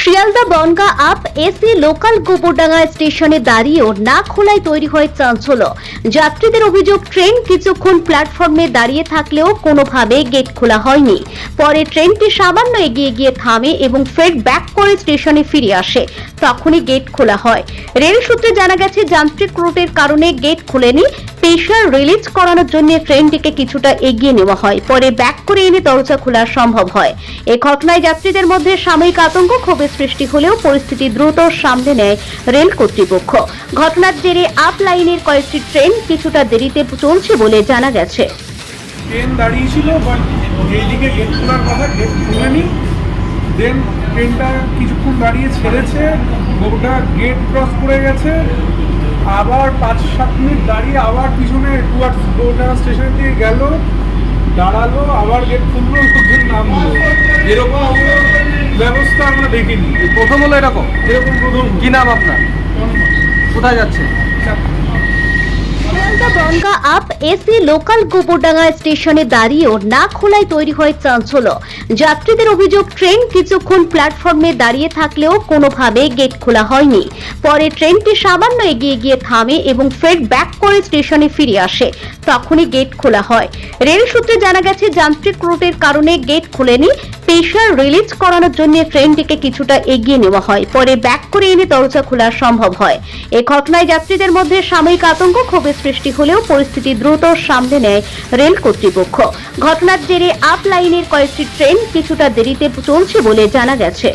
Sealdah Bangaon up AC local Gobardanga স্টেশনে দাঁড়িয়েও না খোলায় তৈরি হয় চাঞ্চল্য। যাত্রীদের অভিযোগ, ট্রেন কিছুক্ষণ প্ল্যাটফর্মে দাঁড়িয়ে থাকলেও কোনোভাবে গেট খোলা হয়নি। পরে ট্রেনটি সামান্য এগিয়ে গিয়ে থামে এবং ফের ব্যাক করে স্টেশনে ফিরে আসে। তখনই গেট খোলা হয়। রেল সূত্রে জানা গেছে, যান্ত্রিক ত্রুটির কারণে গেট খুলেনি। প্রেশার রিলিজ করানোর জন্য ট্রেনটিকে কিছুটা এগিয়ে নেওয়া হয়। পরে ব্যাক করে এনে দরজা খোলা সম্ভব হয়। এ ঘটনায় যাত্রীদের মধ্যে সাময়িক আতঙ্ক, ক্ষোভের সৃষ্টি হলেও পরিস্থিতি দ্রুত সামলে নেয় রেল কর্তৃপক্ষ। ঘটনার জেরে আপ লাইনের কয়েকটি ট্রেন কিছুটা দেরিতে চলছে বলে জানা গেছে। ট্রেন দাঁড়িয়েছিল গেট খোলার কথা গেট খুলেনি। দেন ট্রেনটা কিছুক্ষণ দাঁড়িয়ে ছেড়েছে। গোটা গেট ক্রস করে গেছে। আবার পাঁচ সাত মিনিট দাঁড়িয়ে আবার পিছনে টুয়ার্ডস গোটা স্টেশনের দিকে গেল দাঁড়াল আবার গেট খুললো সূর্যের নাম এরকম ব্যবস্থা আমরা দেখিনি। প্রথম হলো এরকম? এরকম প্রথম। কি নাম আপনার? কোথায় যাচ্ছে Sealdah Bangaon up AC local Gobardanga স্টেশনে দাঁড়িয়েও না খোলায় তৈরি হয় যাত্রীদের অভিযোগ, ট্রেন কিছুক্ষণ প্ল্যাটফর্মে দাঁড়িয়ে থাকলেও কোনোভাবে গেট খোলা হয়নি। পরে ট্রেনটি সামান্য এগিয়ে গিয়ে থামে এবং ফের ব্যাক করে স্টেশনে ফিরে আসে। তখনই গেট খোলা হয়। রেল সূত্রে জানা গেছে, যান্ত্রিক ত্রুটির কারণে গেট খুলেনি। প্রেশার রিলিজ করানোর জন্য ট্রেনটিকে কিছুটা এগিয়ে নেওয়া হয়। পরে ব্যাক করে এনে দরজা খোলা সম্ভব হয়। এ ঘটনায় যাত্রীদের মধ্যে সাময়িক আতঙ্ক, ক্ষোভের সৃষ্টি হলেও পরিস্থিতি দ্রুত সামলে নেয় রেল কর্তৃপক্ষ। ঘটনার জেরে আপ লাইনের কয়েকটি ট্রেন কিছুটা দেরিতে চলছে বলে জানা গেছে।